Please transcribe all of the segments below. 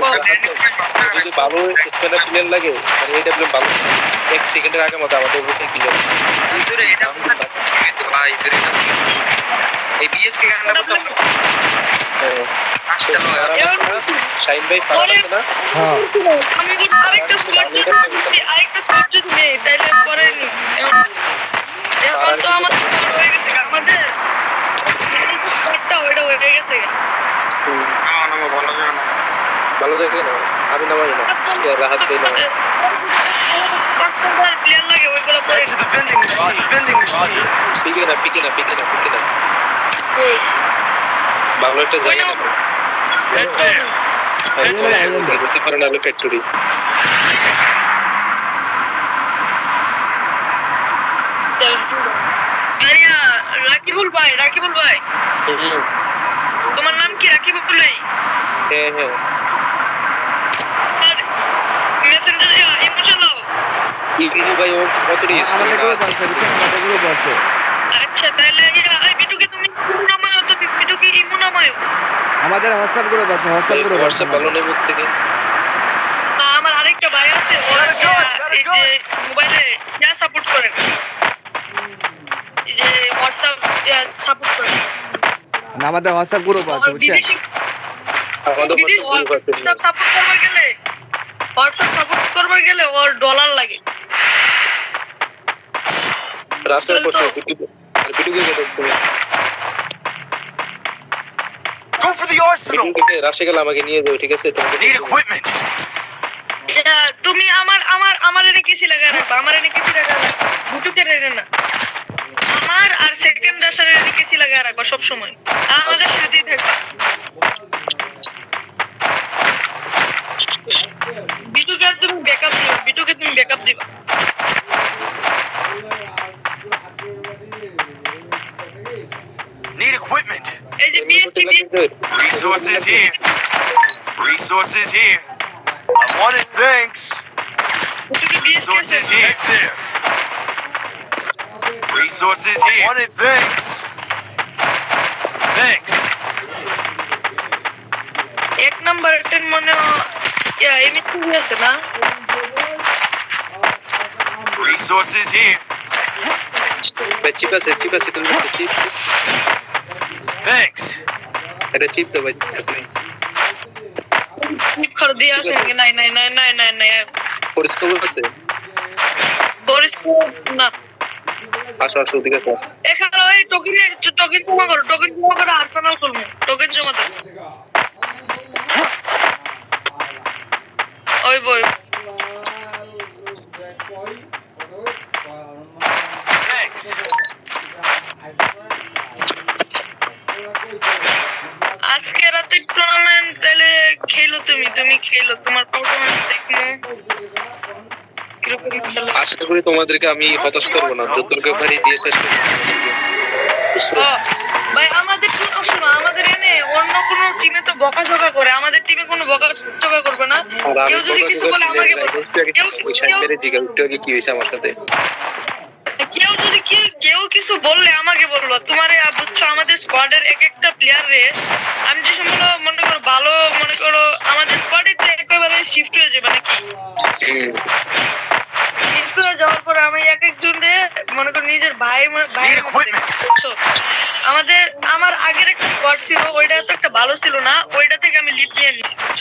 যদি ভালো লাগে মানে এক সেকেন্ডের আগে মতো আমাদের উপরে ক্লিয়ার ভাই এই বিএসকে গানটা বলতাম শাইন ভাই পাওয়ার না? হ্যাঁ আমি যদি আরেকটা স্কোয়াড যদি আরেকটা স্কোয়াড যদি নেই তাহলে পরে নি এখন এখন তো আমার স্কোয়াড হয়ে গেছে আমাদের স্কোয়াডটা ওইটা হয়ে গেছে ভালো জায়গায় না আমি নামাই না রাহাত নামাই to the vending machine. Vending machine. একটা জায়গা না পারে না ফ্যাক্টরি রাকিবুল ভাই রাকিবুল ভাই তোমার নাম কি রাকিবুল ভাই হ্যাঁ হ্যাঁ ভাই আছে? আছে আচ্ছা তাহলে এই বিটুকে তুমি ইমো তো বিটুকে ইমো আমাদের হোয়াটসঅ্যাপ গ্রুপ আছে হোয়াটসঅ্যাপ গ্রুপ আছে হোয়াটসঅ্যাপ ভালো নেই থেকে। না আমার আরেকটা ভাই আছে এই যে মোবাইলে ইয়া সাপোর্ট করে। এই যে হোয়াটসঅ্যাপ সাপোর্ট করে। না, আমাদের হোয়াটসঅ্যাপ গ্রুপ আছে বুঝছেন? আমাদের হোয়াটসঅ্যাপ গ্রুপ আছে হোয়াটসঅ্যাপ সাপোর্ট করবে গেলে হোয়াটসঅ্যাপ সাপোর্ট করবে গেলে ওর ডলার লাগে। রাস্তার পাশে বিটু বিটুকে গেলে Go for the arsenal. রাশে গেলে আমাকে নিয়ে যাও ঠিক আছে? তোমাকে Need equipment. তুমি আমার আমার আমার এনে কিসি লাগা রাখবা আমার এনে কিসি লাগা রাখবা। বুটুকে রেনে না। আমার আর সেকেন্ড রাশার এনে কিসি লাগা রাখবা সব সময় আমাদের সাথেই থাকবা। বিটুকে তুমি ব্যাকআপ দিবা বিটুকে তুমি ব্যাকআপ দিবা। BSP Resources here. Resources here. I want it, thanks. বুটুকে BSP Resources here. There. Resources here. Want it, thanks. Thanks. এক নাম্বার টেন মনে হয় ইয়া এমনি আছে না Resources here. চিপ আছে চিপ আছে তুমি চিপ Thanks. এটা চিপ তো ভাই খর দিয়ে আসেন নাই নাই নাই নাই নাই নাই। পরিষ্কার আছে পরিষ্কার না। আসো আসো ওদিকে এখানে ওই টোকেন টোকেন জমা করো টোকেন জমা করো আর্সেনাল খুলবো। টোকেন জমা দাও। ওই বই। Thanks. আজকে রাতে টুর্নামেন্ট তাহলে খেলো তুমি তুমি খেলো। তোমার পারফরমেন্স দেখব আশা করি তোমাদেরকে আমি হতাশ করব না। যতটুকু পারি দিয়ে শেষ করব। ভাই আমাদের কোনো শোনো আমাদের এনে অন্য কোনো টিমে তো বকাঝকা করে। আমাদের টিমে কোনো বকাঝকা করবে না। কেউ যদি কিছু বলে আমাকে বলবে কেউ কেউ- কি হয়েছে আমার সাথে? কিছু বললে আমাকে বলল। তোমার বুঝছ আমাদের স্কোয়াডের এক একটা প্লেয়ার রে আমি যে সময় মনে করো ভালো মনে করো আমাদের স্কোয়াডে একেবারে শিফট হয়ে যাবে নাকি? শিফট হয়ে যাওয়ার পরে আমি এক একজন মনে করো নিজের ভাই ভাই. আমাদের আমার আগের একটা স্কোয়াড ছিল ওইটা তো একটা ভালো ছিল না ওইটা থেকে আমি লিড নিয়ে নিছি বুঝছ?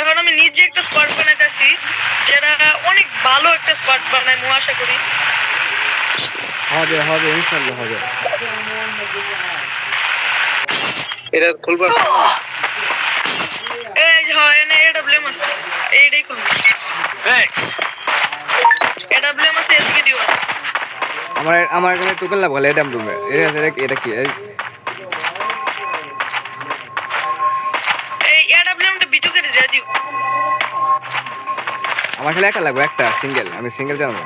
এখন আমি নিজে একটা স্কোয়াড বানাইতেছি যেটা অনেক ভালো একটা স্কোয়াড বানাই মু আশা করি। হবে হবে ইনশাআল্লাহ হবে। এটা খুলবা এই যে হয় আছে এইটাই খুলবো। আছে এসপিডিও আছে। আমার আমার এখানে টোকেন লাভ গেল এটা রুমে এটা এটা- এটা কি? আমার খালি একটা লাগবে একটা সিঙ্গেল আমি সিঙ্গেল জানব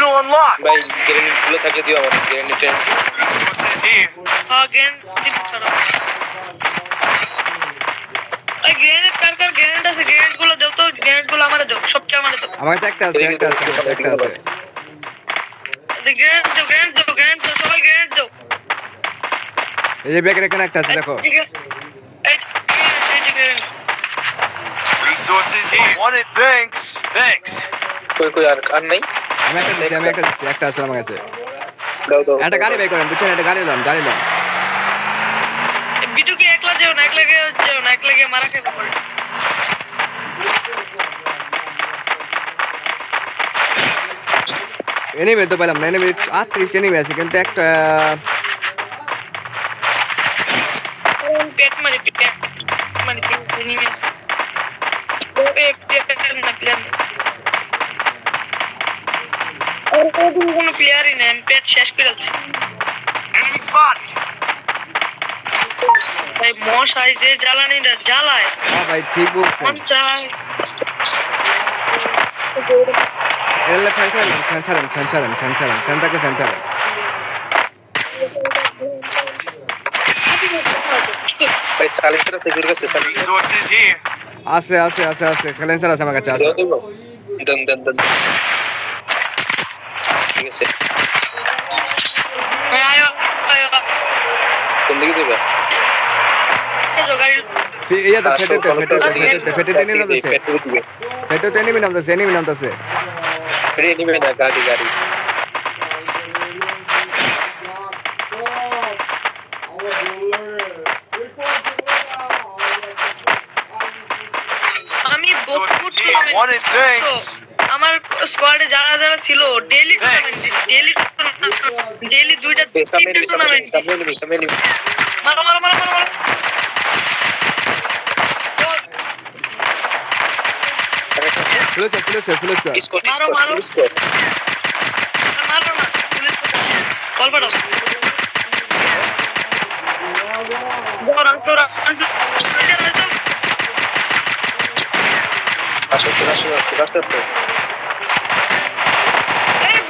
Arsenal unlocked. ভাই গ্রেনেডগুলো থাকলে দিও আমার গ্রেনেড Resources here. again এই গ্রেনেড কার কার গ্রেনেড আছে গ্রেনেডগুলো দাও তো গ্রেনেডগুলো আমারে দাও সবচেয়ে আমারে দাও আমার কাছে একটা আছে একটা আছে একটা আছে গ্রেনেড দাও গ্রেনেড দাও গ্রেনেড দাও সবাই গ্রেনেড দাও এই যে ব্যাগের এখানে একটা আছে দেখো। Resources here. Wanted. Thanks. Thanks. কই কই আর আর নাই আমি একটা দিচ্ছি আমি একটা দিচ্ছি একটা আছে আমার কাছে। দাও দাও। একটা গাড়ি বের করেন বুঝছেন একটা গাড়ি লন গাড়ি লন। বিটুকে একলা যেও না একলা গিয়ে যেও না একলা গিয়ে মারা খেতে পারে এনিমে তো পেলাম না এনিমে আটত্রিশ এনিমে আছে কিন্তু একটা পেট মারি পেট মারি পেট এনিমি এ পেট না প্লেয়ার কোনো প্লেয়ারই নেই পেট শেষ করে যাচ্ছি ভাই মশাই যে জ্বালানিটা জ্বালায় হ্যাঁ ভাই ঠিক বলছেন। এলে ফ্যান ছাড়েন ফ্যান ছাড়েন ফ্যান ছাড়েন ফ্যান ছাড়েন ফ্যানটাকে ফ্যান ছাড়েন ভাই সালিসের ফিজুর কাছে সালিস Resources here. আছে আছে আছে আছে সাইলেন্সার আছে আমার কাছে আছে। দাও দেবো দেন দেন দেন ঠিক আছে আয়ো আয়ো কোন দিকে দেবে এই গাড়ি ফি- ইয়ে তো ফেটে ফেটে ফেটে ফেটে এনিমি নামতেছে পেট্রোল দিবে ফেটে তো এনিমি নামতেছে এনিমি নামতেছে ফিরে নিবে না গাড়ি গাড়ি আমি বহুত Resources here. Wanted. Thanks. আমার স্কোয়াডে যারা যারা ছিল ডেইলি ডেইলি ডেইলি দুইটা সামনে তিনটা নিবি সামনে টুর্নামেন্ট নিবি সামনে নিবি সামনে নিবি মারো মারো মারো মারো। মারো ফুলেছে ফুলেছে ফুলেছে স্কোর মারো, স্কোর মারো। স্কোর মারো না পুলিশ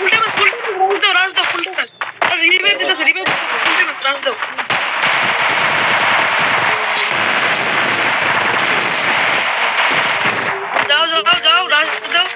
কল পাঠাও দৌড়াও দৌড়াও আসো তো আসো আসো আসো এই ফুলটা ফুলটা রাজ দাও ফুলটা রিভাইভ দিতে রিভাইভ ফুলটা রাজ দাও যাও যাও যাও রাজ দাও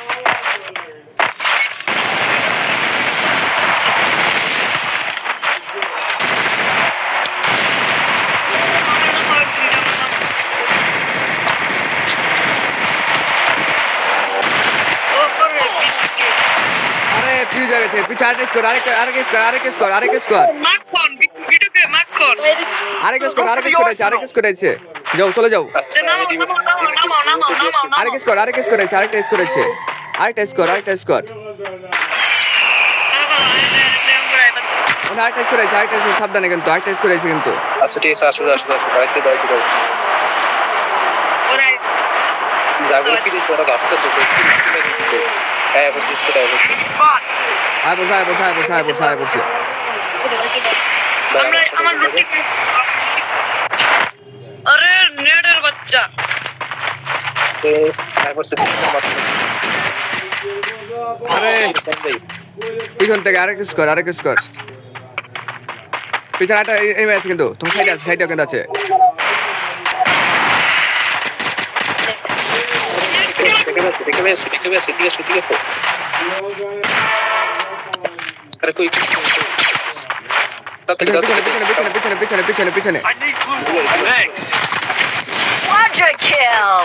আরে ফিউজ হয়ে গেছে পিছে আরেক স্কোর আরেক আরেক স্কোর আরেক স্কোর আরেক স্কোর মাখন ভিডিওকে মাখন আরেক স্কোর আরেক স্কোর আছে আরেক স্কোর আছে। যাও চলে যাও। আরেক স্কোর আরেক স্কোর আছে আরেকটা স্কোর আছে। আরেকটা স্কোর আরেকটা স্কোর আরেকটা স্কোর আছে আরেকটা স্কোর সাবধানে কিন্তু আরেকটা স্কোর আছে কিন্তু। আসো ঠিক আছে আসো আসো আসো গাড়িতে দাও দাও। জাগরে কি দিছ ওরা ভাবতেছে তো কি কি হ্যাঁ Enemy spotted. আয় বসে আয় বসে আয় বসে আয় বসে আয় বসে আমার রুটি আরে নেটের বাচ্চা। আরে পিছন থেকে আরেক স্কোর আরেক স্কোর পিছনে একটা এই আছে কিন্তু তোমার সাইডে আছে সাইডে কিন্তু আছে। দেখে বেশ দেখে বেশ ঠিক আছে ঠিক আছে আরে কই? পিছনে পিছনে পিছনে পিছনে. Quadra kill!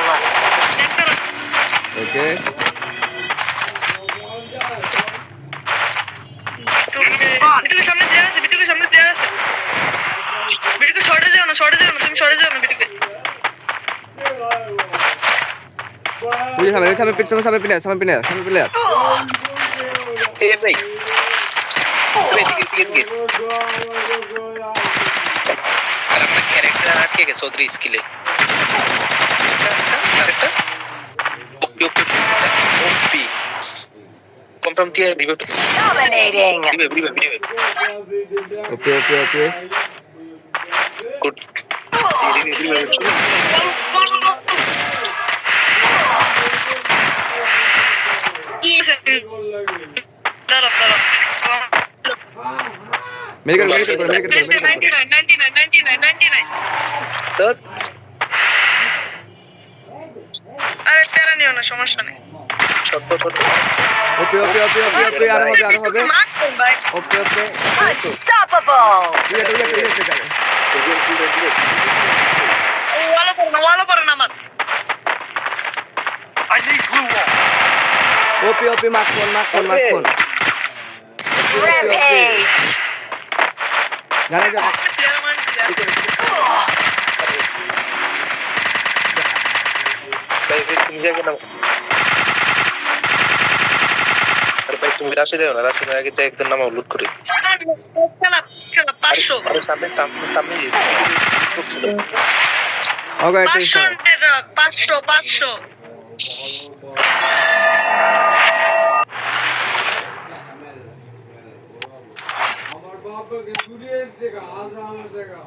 ওকে বিটুকে সামনে দেয়া আছে বিটুকে সামনে দেয়া আছে বিটুকে শর্টে যাও না শর্টে যাও না তুমি শর্টে যাও না বিটুকে বুঝে সামনে সামনে পিছনে সামনে প্লেয়ার সামনে প্লেয়ার সামনে এ ভাই। আপনার ক্যারেক্টার আটকে গেছে ওদের স্কিলে আরেকটা ওপি ওপি ওপি কনফার্ম দিয়ে review Dominating! Review review review okay okay okay good review review দাঁড়াও দাঁড়াও medical medical করে মেডিকেল করে মেডিকেল নাইন তো আরে তেরা নিও না সমস্যা নেই। ছোট্ট ছোট্ট ওপি ওপি ওপি ওপি ওপি আর হবে আর হবে। মারছেন ভাই ওপি ওপি Unstoppable. তুই তুই তুই তুই যাবে ও ওয়ালো পড়ে না ওয়ালো পড়ে না আমার। I need blue wall. OP OP phone মাক ফোন Rampage. মান ভাই তুমি আরে ভাই তুমি রাশি দেও না রাশি আগে তো একজন নামাও লুট করে সামনে সামনে পাঁচশো পাঁচশো 我给朱军这个啊咱们这个